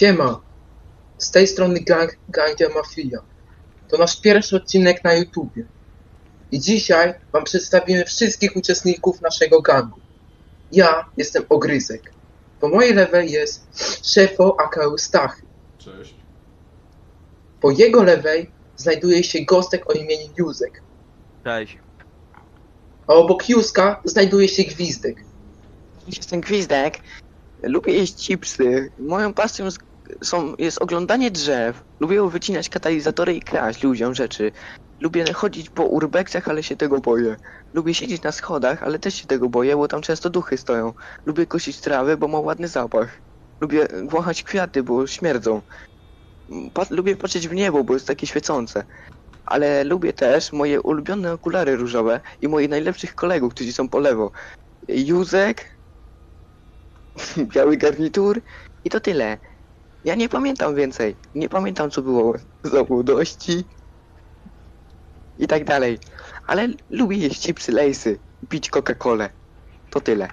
Siema, z tej strony gang, Gangia Mafia. To nasz pierwszy odcinek na YouTubie. I dzisiaj wam przedstawimy wszystkich uczestników naszego gangu. Ja jestem Ogryzek. Po mojej lewej jest Szefo aka Stachy. Cześć. Po jego lewej znajduje się Gostek o imieniu Józek. Cześć. A obok Józka znajduje się Gwizdek. Jestem Gwizdek. Lubię jeść chipsy. Moją pasją jest, są, jest oglądanie drzew. Lubię wycinać katalizatory i kraść ludziom rzeczy. Lubię chodzić po urbexach, ale się tego boję. Lubię siedzieć na schodach, ale też się tego boję, bo tam często duchy stoją. Lubię kosić trawy, bo ma ładny zapach. Lubię wąchać kwiaty, bo śmierdzą. Lubię patrzeć w niebo, bo jest takie świecące. Ale lubię też moje ulubione okulary różowe i moich najlepszych kolegów, którzy są po lewo. Józek, biały garnitur i to tyle. Ja nie pamiętam więcej. Nie pamiętam co było za młodości i tak dalej. Ale lubię jeść chipsy, lejsy, pić Coca-Colę. To tyle.